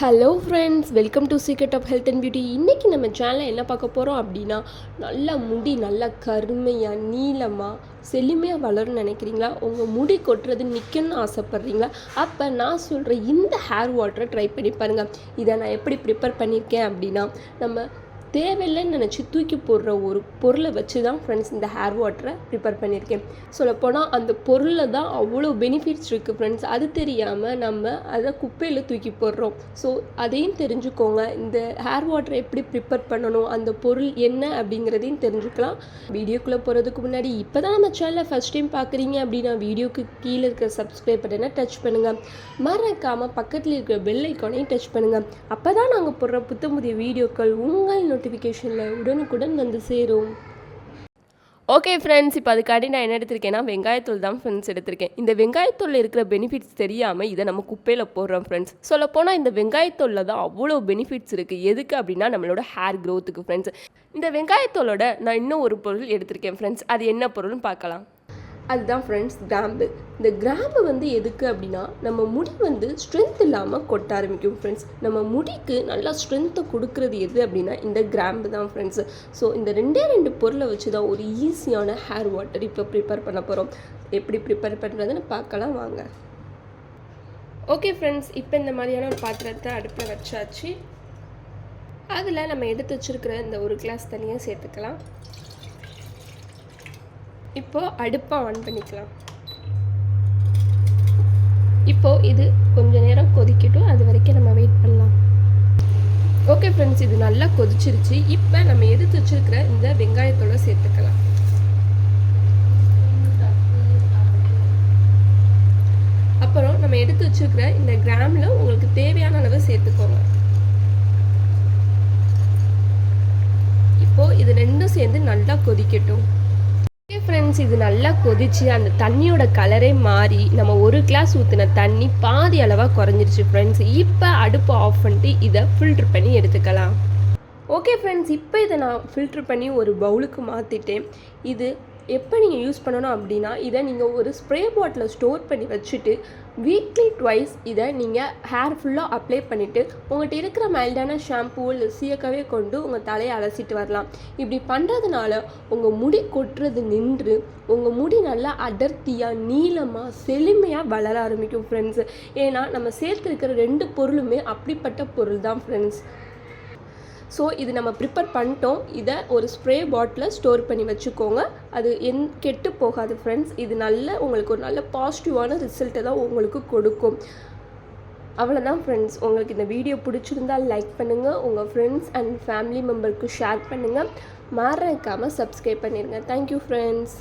Hello friends welcome to secret of health and beauty இன்றைக்கி நம்ம சேனலில் என்ன பார்க்க போகிறோம் அப்படின்னா நல்லா முடி நல்லா கருமையாக நீளமாக செழுமையாக வளரும்னு நினைக்கிறீங்களா? உங்கள் முடி கொட்டுறது நிற்கணும்னு ஆசைப்பட்றீங்களா? அப்போ நான் சொல்கிற இந்த ஹேர் வாட்டரை ட்ரை பண்ணி பாருங்கள் இதை நான் எப்படி ப்ரிப்பேர் பண்ணியிருக்கேன் அப்படின்னா நம்ம தேவையில்லைன்னு நினச்சி தூக்கி போடுற ஒரு பொருளை வச்சு தான் ஃப்ரெண்ட்ஸ் இந்த ஹேர் வாட்டரை ப்ரிப்பேர் பண்ணியிருக்கேன். சொல்லப்போனால் அந்த பொருளில் தான் அவ்வளோ பெனிஃபிட்ஸ் இருக்குது ஃப்ரெண்ட்ஸ் அது தெரியாமல் நம்ம அதை குப்பையில் தூக்கி போடுறோம். ஸோ அதையும் தெரிஞ்சுக்கோங்க. இந்த ஹேர் வாட்டரை எப்படி ப்ரிப்பேர் பண்ணணும்? அந்த பொருள் என்ன அப்படிங்கிறதையும் தெரிஞ்சுக்கலாம். வீடியோக்குள்ளே போகிறதுக்கு முன்னாடி இப்போ தான் நம்ம சேனலை ஃபஸ்ட் டைம் பார்க்குறீங்க அப்படின்னா வீடியோக்கு கீழே இருக்கிற சப்ஸ்கிரைப் பட்டனை டச் பண்ணுங்கள் மறக்காமல் பக்கத்தில் இருக்கிற பெல் ஐக்கானையும் டச் பண்ணுங்கள் அப்போ தான் நாங்கள் போடுற புத்த புதிய வீடியோக்கள் உங்கள் நோட்டிஃபிகேஷனில் உடனுக்குடன் வந்து சேரும். ஓகே ஃப்ரெண்ட்ஸ் இப்போ அதுக்காண்டி நான் என்ன எடுத்திருக்கேன்னா வெங்காயத்தூள் தான் ஃப்ரெண்ட்ஸ் எடுத்திருக்கேன். இந்த வெங்காயத்தூளில் இருக்கிற பெனிஃபிட்ஸ் தெரியாமல் இதை நம்ம குப்பையில் போடுறோம் ஃப்ரெண்ட்ஸ் சொல்லப்போனால் இந்த வெங்காயத்தூளில் தான் அவ்வளோ பெனிஃபிட்ஸ் இருக்குது எதுக்கு அப்படின்னா நம்மளோட ஹேர் க்ரோத்துக்கு ஃப்ரெண்ட்ஸ் இந்த வெங்காயத்தூளோட நான் இன்னும் ஒரு பொருள் எடுத்திருக்கேன் ஃப்ரெண்ட்ஸ் அது என்ன பொருள்னு பார்க்கலாம். அதுதான் ஃப்ரெண்ட்ஸ் கிராம்பு. இந்த கிராம்பு வந்து எதுக்கு அப்படின்னா நம்ம முடி வந்து ஸ்ட்ரென்த் இல்லாமல் கொட்ட ஆரம்பிக்கும் ஃப்ரெண்ட்ஸ் நம்ம முடிக்கு நல்லா ஸ்ட்ரென்த்தை கொடுக்கறது எது அப்படின்னா இந்த கிராம்பு தான் ஃப்ரெண்ட்ஸ் ஸோ இந்த ரெண்டே ரெண்டு பொருளை வச்சு தான் ஒரு ஈஸியான ஹேர் வாட்டர் இப்போ ப்ரிப்பேர் பண்ண போகிறோம் எப்படி ப்ரிப்பேர் பண்ணுறதுன்னு பார்க்கலாம் வாங்க. ஓகே ஃப்ரெண்ட்ஸ் இப்போ இந்த மாதிரியான ஒரு பாத்திரத்தை அடுப்பில் வச்சாச்சு. அதில் நம்ம எடுத்து வச்சுருக்கிற இந்த ஒரு கிளாஸ் தனியாக சேர்த்துக்கலாம். இப்போ அடுப்பை ஆன் பண்ணிக்கலாம். இப்போ இது கொஞ்ச நேரம் கொதிக்கட்டும். அது வரைக்கும் நம்ம வெயிட் பண்ணலாம். ஓகே ஃப்ரெண்ட்ஸ் இது நல்லா கொதிச்சிருச்சு. இப்போ நம்ம எடுத்து வச்சிருக்கிற இந்த வெங்காயத்தோட சேர்த்துக்கலாம். அப்புறம் நம்ம எடுத்து வச்சிருக்கிற இந்த கிராமில் உங்களுக்கு தேவையான அளவு சேர்த்துக்கோங்க. இப்போ இது ரெண்டும் சேர்ந்து நல்லா கொதிக்கட்டும். ஃப்ரெண்ட்ஸ் இது நல்லா கொதிச்சு அந்த தண்ணியோட கலரே மாறி நம்ம ஒரு கிளாஸ் ஊற்றின தண்ணி பாதி அளவாக குறைஞ்சிருச்சு ஃப்ரெண்ட்ஸ் இப்போ அடுப்பு ஆஃப் பண்ணிட்டு இதை ஃபில்ட்ரு பண்ணி எடுத்துக்கலாம். ஓகே ஃப்ரெண்ட்ஸ் இப்போ இதை நான் ஃபில்ட்ரு பண்ணி ஒரு பவுலுக்கு மாற்றிட்டேன் இது எப்போ நீங்கள் யூஸ் பண்ணணும் அப்படின்னா இதை நீங்கள் ஒரு ஸ்ப்ரே பாட்டிலில் ஸ்டோர் பண்ணி வச்சுட்டு வீக்லி ட்வைஸ் இதை நீங்கள் ஹேர் ஃபுல்லாக அப்ளை பண்ணிவிட்டு உங்கள்கிட்ட இருக்கிற மைல்டான ஷாம்பூ இல்லை சீயக்காவே கொண்டு உங்கள் தலையை அலசிட்டு வரலாம். இப்படி பண்ணுறதுனால உங்கள் முடி கொட்டுறது நின்று உங்கள் முடி நல்லா அடர்த்தியாக நீளமாக செழுமையாக வளர ஆரம்பிக்கும் ஃப்ரெண்ட்ஸு ஏன்னா நம்ம சேர்த்துருக்கிற ரெண்டு பொருளுமே அப்படிப்பட்ட பொருள் தான் ஃப்ரெண்ட்ஸ் ஸோ இது நம்ம ப்ரிப்பேர் பண்ணிட்டோம். இதை ஒரு ஸ்ப்ரே பாட்டிலில் ஸ்டோர் பண்ணி வச்சுக்கோங்க. அது என் கெட்டு போகாது ஃப்ரெண்ட்ஸ் இது நல்ல உங்களுக்கு ஒரு நல்ல பாசிட்டிவான ரிசல்ட்டை தான் உங்களுக்கு கொடுக்கும். அவ்வளோதான் ஃப்ரெண்ட்ஸ் உங்களுக்கு இந்த வீடியோ பிடிச்சிருந்தால் லைக் பண்ணுங்கள் உங்கள் ஃப்ரெண்ட்ஸ் அண்ட் ஃபேமிலி மெம்பருக்கு ஷேர் பண்ணுங்கள் மறக்காமல் சப்ஸ்கிரைப் பண்ணிடுங்க தேங்க்யூ ஃப்ரெண்ட்ஸ்